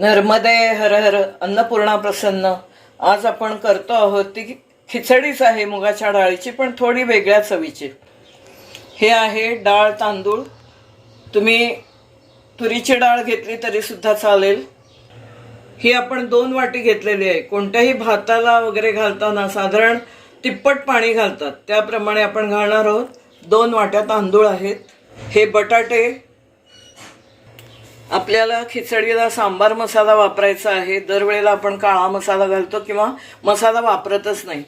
नर्मदे हर हर अन्नपूर्णा प्रसन्न. आज आपण करतो आहोत ती खिचडीच आहे मुगाच्या डाळीची पण थोडी वेगळ्या चवीची. हे आहे डाळ तांदूळ. तुम्ही तुरीची डाळ घेतली तरी सुद्धा चालेल. ही आपण दोन वाटी घेतलेली आहे. कोणत्याही भाताला वगैरे घालताना साधारण तिप्पट पाणी घालतात. त्याप्रमाणे आपण घालणार आहोत. दोन वाट्या तांदूळ आहेत. हे बटाटे आपल्याला खिचडीला सांबार मसाला वापरायचा आहे. दरवेळेला आपण काळा मसाला घालतो किंवा मसाला वापरतच नाही.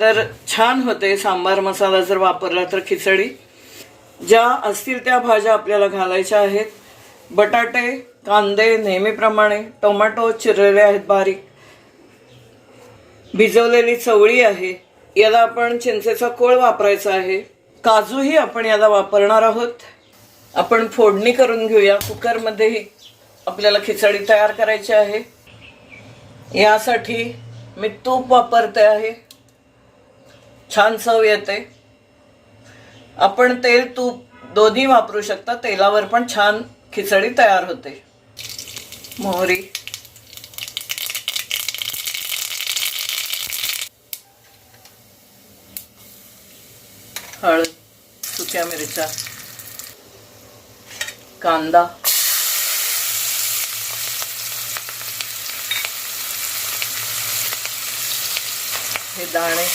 तर छान होते सांबार मसाला जर वापरला तर खिचडी. ज्या असतील त्या भाज्या आपल्याला घालायच्या आहेत. बटाटे कांदे नेहमीप्रमाणे टोमॅटो चिरलेले आहेत बारीक. भिजवलेली चवळी आहे. याला आपण चिंचेचा कोळ वापरायचा आहे. काजूही आपण याला वापरणार आहोत. आपण फोडणी करून घेऊया. कुकरमध्येही आपल्याला खिचडी तयार करायची आहे. यासाठी मी तूप वापरते आहे. छान चव येते. आपण तेल तूप दोन्ही वापरू शकता. तेलावर पण छान खिचडी तयार होते. मोहरी. हळद सुक्या मिरच्या. कांदा हे दाणे.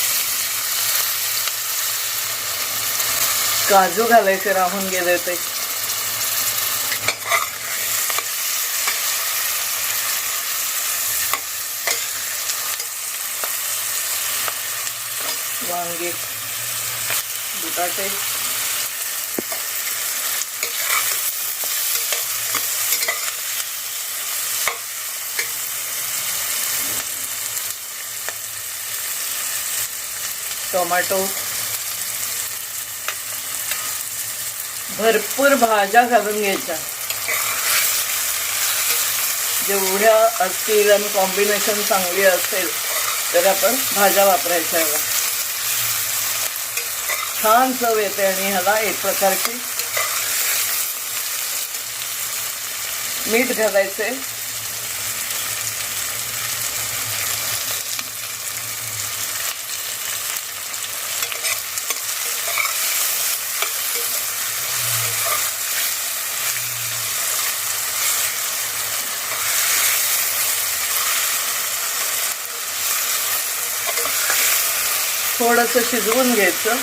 काजू घालायचे राहून गेले ते. वांगे बटाटे. टोमॅटो. भरपूर भाज्या घालून घ्यायच्या. जेवढ्या असतील आणि कॉम्बिनेशन चांगली असेल तर आपण भाज्या वापरायच्या ह्याला. छान चव येते आणि ह्याला एक प्रकारची मीठ घालायचे थोडंसं शिजवून घ्यायचं.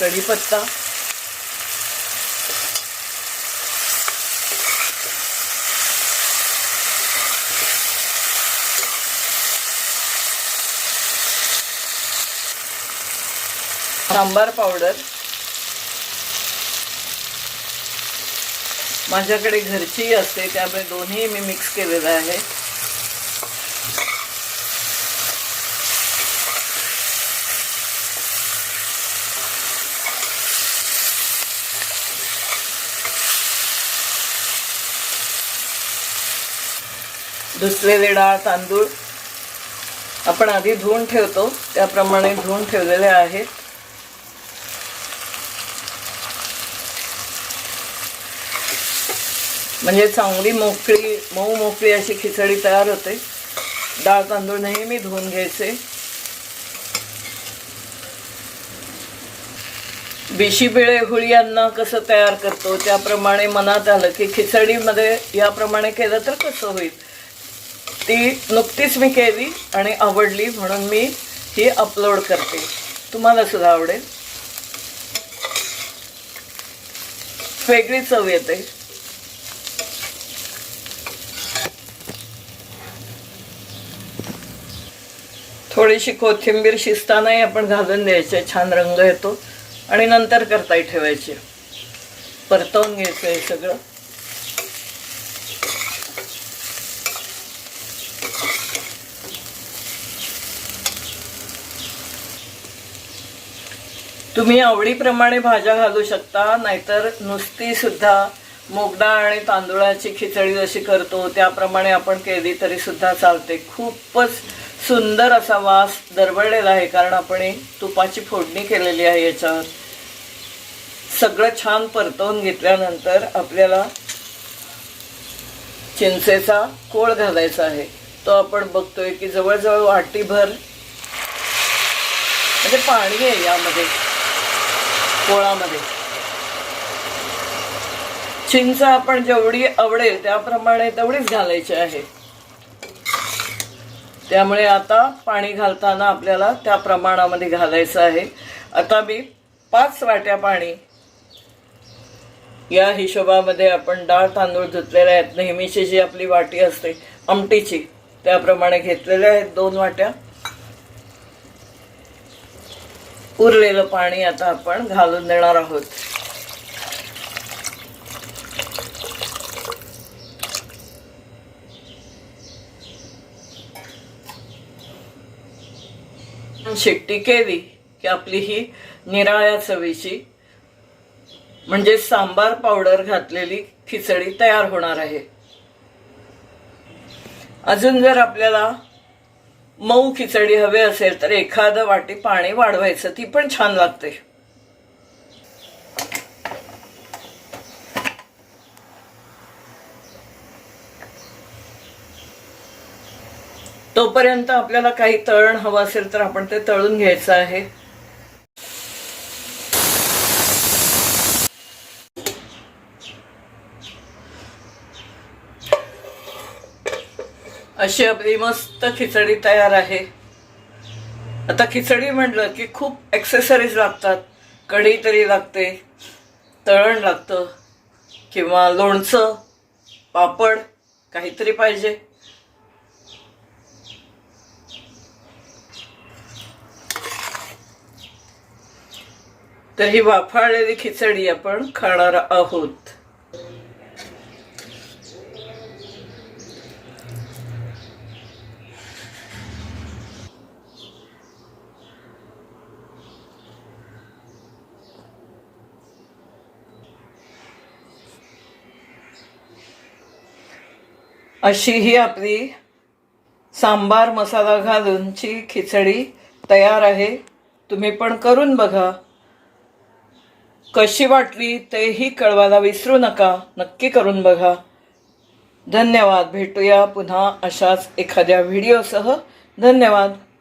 कढीपत्ता. सांबार पावडर. माझ्याकडे घरचीही असते त्यामुळे दोन्ही मी मिक्स केलेलं आहे. धुसलेले डाळ तांदूळ आपण आधी धुवून ठेवतो. त्याप्रमाणे धुवून ठेवलेले आहेत. म्हणजे चांगली मोकळी मऊ मोकळी अशी खिचडी तयार होते. डाळ तांदूळ नेहमी धुवून घ्यायचे. बिशीबिळे हुळी कसं तयार करतो? त्याप्रमाणे मनात आलं की खिचडीमध्ये याप्रमाणे केलं तर कसं होईल? ती नुकतीच मी केली आणि आवडली म्हणून मी ही अपलोड करते. तुम्हाला सुद्धा आवडेल. वेगळी चव येते. थोडीशी कोथिंबीर शिजतानाही आपण घालून द्यायचे छान रंग येतो. आणि नंतर करताही ठेवायचे. परतवून घ्यायचं हे सगळं. तुम्ही आवडीप्रमाणे भाज्या घालू शकता नाहीतर नुसती सुद्धा मूगडाळ आणि तांदूळाची खिचडी जशी करतो त्याप्रमाणे आपण केली तरी सुद्धा चालते. खूपच सुंदर असा वास दरवळलेला आहे कारण आपण तुपाची फोडणी केलेली आहे याच्यावर सगळं छान परतवून घेतल्यानंतर आपल्याला चिंचेचा कोळ घालायचा आहे. तो आपण बघतोय की जवळजवळ वाटीभर म्हणजे पाणी आहे यामध्ये. पोळामध्ये चिंच आपण जेवढी आवडेल त्याप्रमाणे तेवढीच घालायची आहे. त्यामुळे आता पाणी घालताना आपल्याला त्या प्रमाणामध्ये घालायचं आहे. आता मी पाच वाट्या पाणी या हिशोबामध्ये आपण डाळ तांदूळ धुतलेले आहेत. नेहमीची जी आपली वाटी असते आमटीची त्याप्रमाणे घेतलेल्या आहेत दोन वाट्या. उरलेलं पाणी आता आपण घालून देणार आहोत. शिट्टी केली की आपली ही निराळ्या चवीची म्हणजे सांबार पावडर घातलेली खिचडी तयार होणार आहे. अजून जर आपल्याला मऊ खिचडी हवी असेल तर एखादं वाटी पाणी वाढवायचं. ती पण छान लागते. तोपर्यंत आपल्याला काही तळण हवं असेल तर आपण ते तळून घ्यायचं आहे. अशी आपली मस्त खिचडी तयार आहे. आता खिचडी म्हटलं की खूप ॲक्सेसरीज लागतात. कढी तरी लागते तळण लागतं किंवा लोणचं पापड काहीतरी पाहिजे. तर ही वाफाळलेली खिचडी आपण खाणार आहोत. अशी ही आपली सांबार मसाला घालूनची खिचडी तयार आहे. तुम्ही पण करून बघा. कशी वाटली तेही कळवायला विसरू नका. नक्की करून बघा. धन्यवाद. भेटूया पुन्हा अशाच एखाद्या व्हिडिओसह. धन्यवाद.